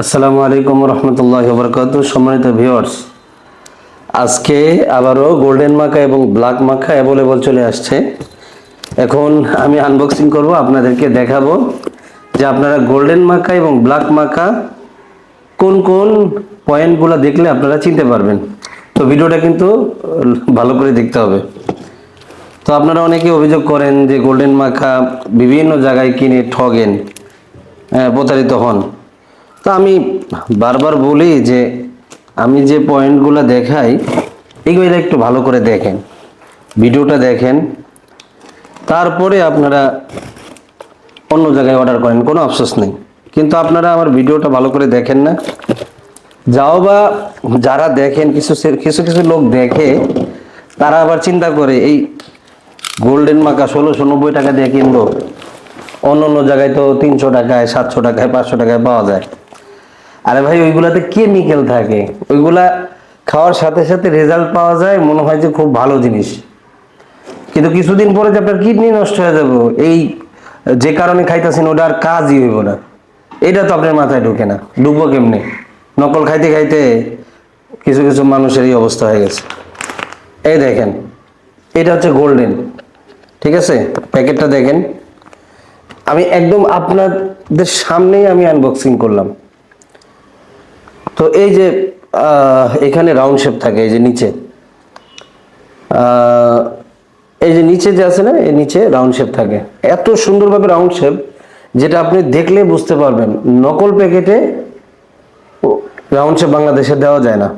আসসালামু আলাইকুম রহমতুল্লাহ বরকাত সম্মানিত ভিউয়ার্স। আজকে আবারও গোল্ডেন মাখা এবং ব্ল্যাক মাখা অ্যাভেলেবল চলে আসছে। এখন আমি আনবক্সিং করব, আপনাদেরকে দেখাবো যে আপনারা গোল্ডেন মাখা এবং ব্ল্যাক মাখা কোন কোন পয়েন্টগুলো দেখলে আপনারা চিনতে পারবেন। তো ভিডিওটা কিন্তু ভালো করে দেখতে হবে। তো আপনারা অনেকে অভিযোগ করেন যে গোল্ডেন মাখা বিভিন্ন জায়গায় কিনে ঠগেন প্রতারিত হন। তো আমি বারবার বলি যে আমি যে পয়েন্টগুলো দেখাই, এগুলো একটু ভালো করে দেখেন, ভিডিওটা দেখেন। তারপরে আপনারা অন্য জায়গায় অর্ডার করেন, কোনো আফসোস নেই। কিন্তু আপনারা আমার ভিডিওটা ভালো করে দেখেন না। যাও বা যারা দেখেন, কিছু কিছু কিছু লোক দেখে, তারা আবার চিন্তা করে, এই গোল্ডেন মাকা ষোলোশো নব্বই টাকা দিয়ে কিনবো। অন্য অন্য জায়গায় তো তিনশো টাকায়, সাতশো টাকায়, পাঁচশো টাকায় পাওয়া যায়। আরে ভাই, ওইগুলাতে কেমিক্যাল থাকে। ওইগুলা খাওয়ার সাথে সাথে রেজাল্ট পাওয়া যায়, মনে হয় যে খুব ভালো জিনিস। কিন্তু কিছুদিন পরে যে আপনার কিডনি নষ্ট হয়ে যাবে, এই যে কারণে খাইতেছেন ওটা আর কাজই হইব না। এটা তো আপনার মাথায় ঢুকে না। ঢুকবো কেমনে? নকল খাইতে খাইতে কিছু কিছু মানুষের এই অবস্থা হয়ে গেছে। এই দেখেন, এটা হচ্ছে গোল্ডেন ঠিক আছে? প্যাকেটটা দেখেন। আমি একদম আপনাদের সামনেই আমি আনবক্সিং করলাম। তো এই যে এখানে রাউন্ড শেপ থাকে, এই যে নিচে। এই যে নিচে যে আছে না, এই নিচে রাউন্ড শেপ থাকে। এত সুন্দরভাবে রাউন্ড শেপ যেটা আপনি দেখলে বুঝতে পারবেন। নকল প্যাকেটে রাউন্ড শেপ বাংলাদেশে দেওয়া যায় না।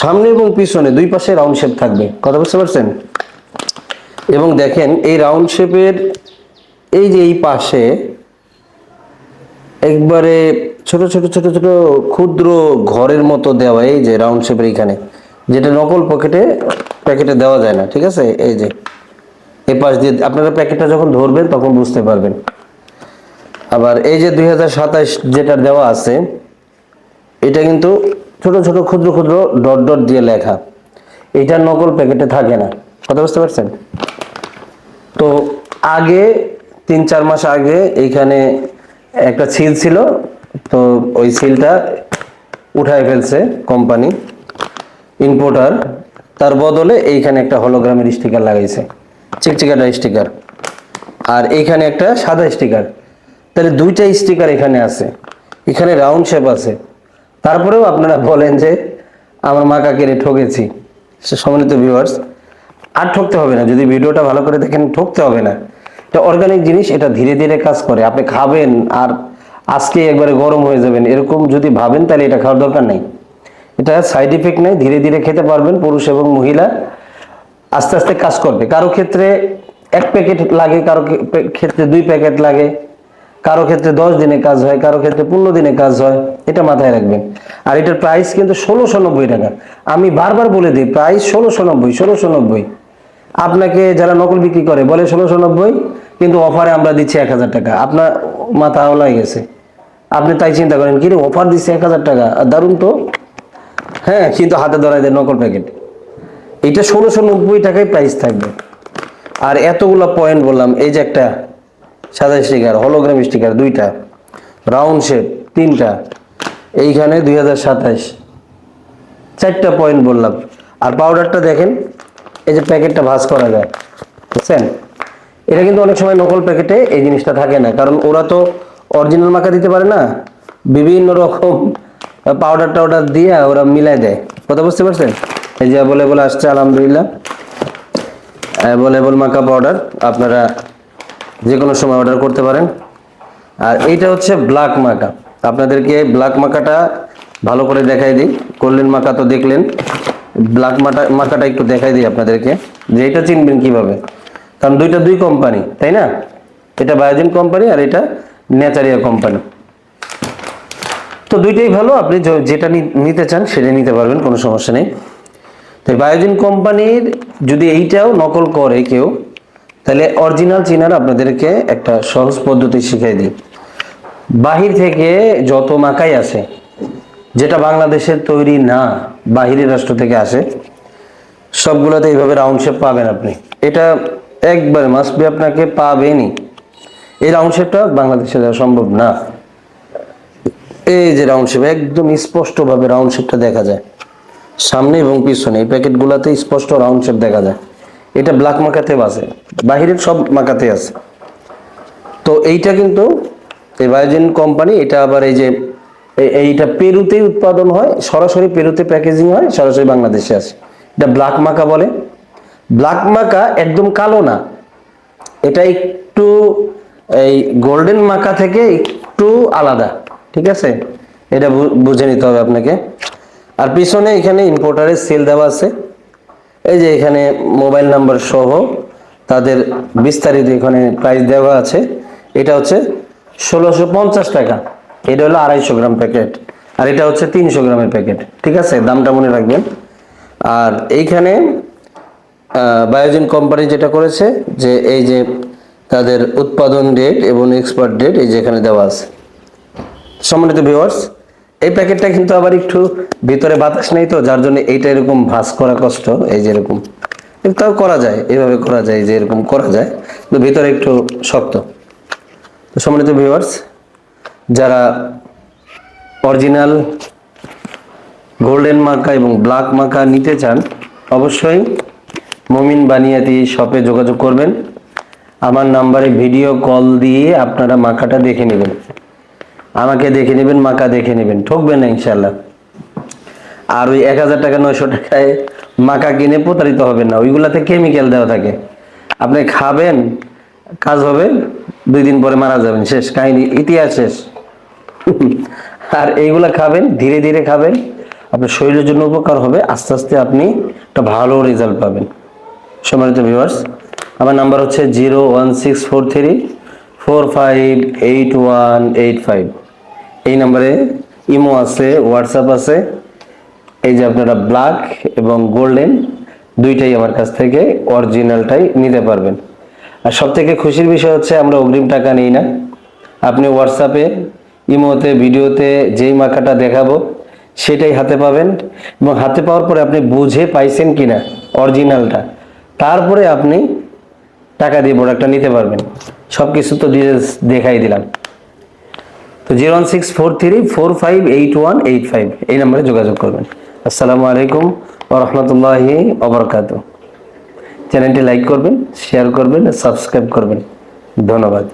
সামনে এবং পিছনে দুই পাশে রাউন্ড শেপ থাকবে। কথা বুঝতে পারছেন? এবং দেখেন, এই রাউন্ড শেপের এই যে এই পাশে, একবারে ছোট ছোট ছোট ছোট ক্ষুদ্র ঘরের মতো দেওয়া এই যে রাউন্ড শেপের এখানে যেটা নকল পকেটে প্যাকেটে দেওয়া যায় না, ঠিক আছে? এই যে এই পাশ দিয়ে আপনারা প্যাকেটটা যখন ধরবেন, তখন বুঝতে পারবেন। আবার এই যে দুই যেটা দেওয়া আছে, এটা কিন্তু ছোট ছোট, ক্ষুদ্র ক্ষুদ্র ডট ডট দিয়ে লেখা। এটা নকল প্যাকেটে থাকে না। কথা বুঝতে পারছেন? তো আগে, তিন, চার মাস আগে এইখানে একটা সিল ছিল তো ওই সিলটা উঠায় ফেলছে কোম্পানি ইম্পোর্টার তার বদলে এইখানে একটা হলোগ্রামের স্টিকার লাগাইছে, চিকচিকাটা স্টিকার আর এইখানে একটা সাদা স্টিকার তাহলে দুইটা স্টিকার এখানে আছে, এখানে রাউন্ড শেপ আছে, তারপরেও আপনারা বলেন যে আমার মা কাকিরে ঠকেছি, সে সম্মানিত ভিউয়ার্স আর ঠকতে হবে না, যদি ভিডিওটা ভালো করে দেখেন, ঠকতে হবে না, এটা অর্গানিক জিনিস, এটা ধীরে ধীরে কাজ করে, আপনি খাবেন আর আজকে একবারে গরম হয়ে যাবেন। এরকম যদি ভাবেন, তাহলে এটা খাওয়ার দরকার নেই। এটা সাইড ইফেক্ট নেই, ধীরে ধীরে খেতে পারবেন পুরুষ এবং মহিলা। আস্তে আস্তে কাজ করবে। কারও ক্ষেত্রে এক প্যাকেট লাগে, কারও ক্ষেত্রে দুই প্যাকেট লাগে। কারও ক্ষেত্রে দশ দিনে কাজ হয়, কারও ক্ষেত্রে পনেরো দিনে কাজ হয়। এটা মাথায় রাখবেন। আর এটার প্রাইস কিন্তু ষোলোশো নব্বই টাকা। আমি বারবার বলে দিই প্রাইস ষোলোশো নব্বই ষোলোশো নব্বই। আপনাকে যারা নকল বিক্রি করে, বলে ষোলোশো নব্বই, কিন্তু অফারে আমরা দিচ্ছি এক হাজার টাকা। আপনার মাথা ওলাই গেছে। আপনি তাই চিন্তা করেন কি রে অফার দিচ্ছে এক হাজার টাকা দারুণ তো? হ্যাঁ কিন্তু হাতে ধরাই দেয় নকল প্যাকেট এটা ষোলোশো নব্বই টাকায় প্রাইস থাকবে। আর এতগুলো পয়েন্ট বললাম, এই যে একটা সাদা স্টিকার হলোগ্রাম স্টিকার দুইটা রাউন্ড শেপ তিনটা, এইখানে দুই হাজার সাতাইশ। চারটা পয়েন্ট বললাম। আর পাউডারটা দেখেন, এই যে প্যাকেটটা ভাঁজ করা যায়। বুঝছেন? এটা কিন্তু অনেক সময় নকল প্যাকেটে এই জিনিসটা থাকে না, কারণ ওরা তো অরিজিনাল মাখা দিতে পারে না? বিভিন্ন রকম পাউডার টাউডার দিয়ে ওরা মিলাই দেয়। কথা বুঝতে পারছেন? এই যে অ্যাভেলেবল আসছে, আলহামদুলিল্লাহ। অ্যাভেলেবল মাখা পাউডার আপনারা যে কোনো সময় অর্ডার করতে পারেন। আর এইটা হচ্ছে ব্ল্যাক মাকা আপনাদেরকে ব্ল্যাক মাকাটা ভালো করে দেখাই দিই। গোল্ডেন মাকা তো দেখলেন। ব্ল্যাক মাটা মাকাটা একটু দেখাই দিই আপনাদেরকে। যে এটা চিনবেন কীভাবে। কারণ দুইটা দুই কোম্পানি তাই না? এটা বায়োজিন কোম্পানি আর এটা নেচারিয়া কোম্পানি। তো দুইটাই ভালো, আপনি যেটা নিতে চান সেটা নিতে পারবেন, কোনো সমস্যা নেই। তো বায়োজিন কোম্পানির যদি এইটাও নকল করে কেউ, তাহলে অরিজিনাল চিনার আপনাদেরকে একটা সহজ পদ্ধতি শিখিয়ে দিই। বাহির থেকে যত মাকাই আসে, যেটা বাংলাদেশের তৈরি না, বাহিরের রাষ্ট্র থেকে আসে, সবগুলোতে এইভাবে রাউন্ড শেপ পাবেন আপনি। এটা একবারে মাস্ট বি আপনাকে পাবেনই। এই রাউন্ড শেপটা বাংলাদেশে দেওয়া সম্ভব না। এই যে রাউন্ড শেপ একদম স্পষ্টভাবে রাউন্ড শেপটা দেখা যায়। সামনে এবং পিছনে, এই প্যাকেটগুলোতে স্পষ্ট রাউন্ড শেপ দেখা যায়। এটা ব্ল্যাক মাকাতে আছে বাহিরের সব মাকাতে আছে। তো এইটা কিন্তু এই বায়োজেন কোম্পানি এটা আবার এই যে এইটা পেরুতেই উৎপাদন হয়, সরাসরি পেরুতে প্যাকেজিং হয়, সরাসরি বাংলাদেশে আসে। এটা ব্ল্যাক মাকা বলে। ব্ল্যাক মাকা একদম কালো না। এটা একটু এই গোল্ডেন মাকা থেকে একটু আলাদা, ঠিক আছে? এটা বুঝে নিতে হবে আপনাকে। আর পিছনে এখানে ইম্পোর্টারের সেল দেওয়া আছে। এই যে এখানে মোবাইল নাম্বার সহ তাদের বিস্তারিত এখানে প্রাইস দেওয়া আছে। এটা হচ্ছে ষোলোশো পঞ্চাশ টাকা। এটা হলো আড়াইশো গ্রাম প্যাকেট আর এটা হচ্ছে তিনশো গ্রামের প্যাকেট ঠিক আছে? দামটা মনে রাখবেন। আর এইখানে বায়োজিন কোম্পানি যেটা করেছে, যে এই যে তাদের উৎপাদন ডেট এবং এক্সপার্ট ডেট এই যেখানে দেওয়া আছে। সম্মানিত ভিউয়ার্স এই প্যাকেটটা কিন্তু আবার একটু ভিতরে বাতাস নেই তো, যার জন্য এইটা এরকম ভাঁজ করা কষ্ট, এই যে এরকম। তাও করা যায় এইভাবে করা যায় যে এরকম করা যায়, কিন্তু ভিতরে একটু শক্ত। সম্মানিত ভিউয়ার্স যারা অরিজিনাল গোল্ডেন মার্কা এবং ব্ল্যাক মার্কা নিতে চান, অবশ্যই মমিন বানিয়াতি শপে যোগাযোগ করবেন। আমার নাম্বারে ভিডিও কল দিয়ে আপনারা মাখাটা দেখে নেবেন। আমাকে দেখে নেবেন মাকা দেখে নেবেন। ঠকবেন না ইনশাল্লাহ আর ওই এক হাজার টাকা, নয়শো টাকায় মাকা কিনে প্রতারিত হবেন না। ওইগুলাতে কেমিক্যাল দেওয়া থাকে। আপনি খাবেন, কাজ হবে, দুই দিন পরে মারা যাবেন, শেষ। কাহিনী, ইতিহাস শেষ। আর এইগুলা খাবেন, ধীরে ধীরে খাবেন। আপনার শরীরের জন্য উপকার হবে। আস্তে আস্তে আপনি একটা ভালো রেজাল্ট পাবেন। সম্মানিত ভিউয়ার্স আমার নাম্বার হচ্ছে zero one six four three four five eight one eight five. এই নাম্বারে ইমো আছে, হোয়াটসঅ্যাপ আছে। এই যে আপনারা ব্ল্যাক এবং গোল্ডেন দুইটাই আমার কাছ থেকে অরিজিনালটাই নিতে পারবেন। আর সব থেকে খুশির বিষয় হচ্ছে আমরা অগ্রিম টাকা নিই না। আপনি হোয়াটসঅ্যাপে ইমোতে, ভিডিওতে যেই মাখাটা দেখাবো, সেটাই হাতে পাবেন। এবং হাতে পাওয়ার পরে আপনি বুঝে পাইছেন কিনা, অরিজিনালটা। তারপরে আপনি টাকা দিয়ে প্রোডাক্টটা নিতে পারবেন। সব কিছু তো ডিটেলস দেখাই দিলাম। তো zero one six four three four five eight one eight five এই নাম্বারে যোগাযোগ করবেন। আসসালামু আলাইকুম ওরহমতুল্লাহি অবরকাত চ্যানেলটি লাইক করবেন শেয়ার করবেন সাবস্ক্রাইব করবেন। ধন্যবাদ।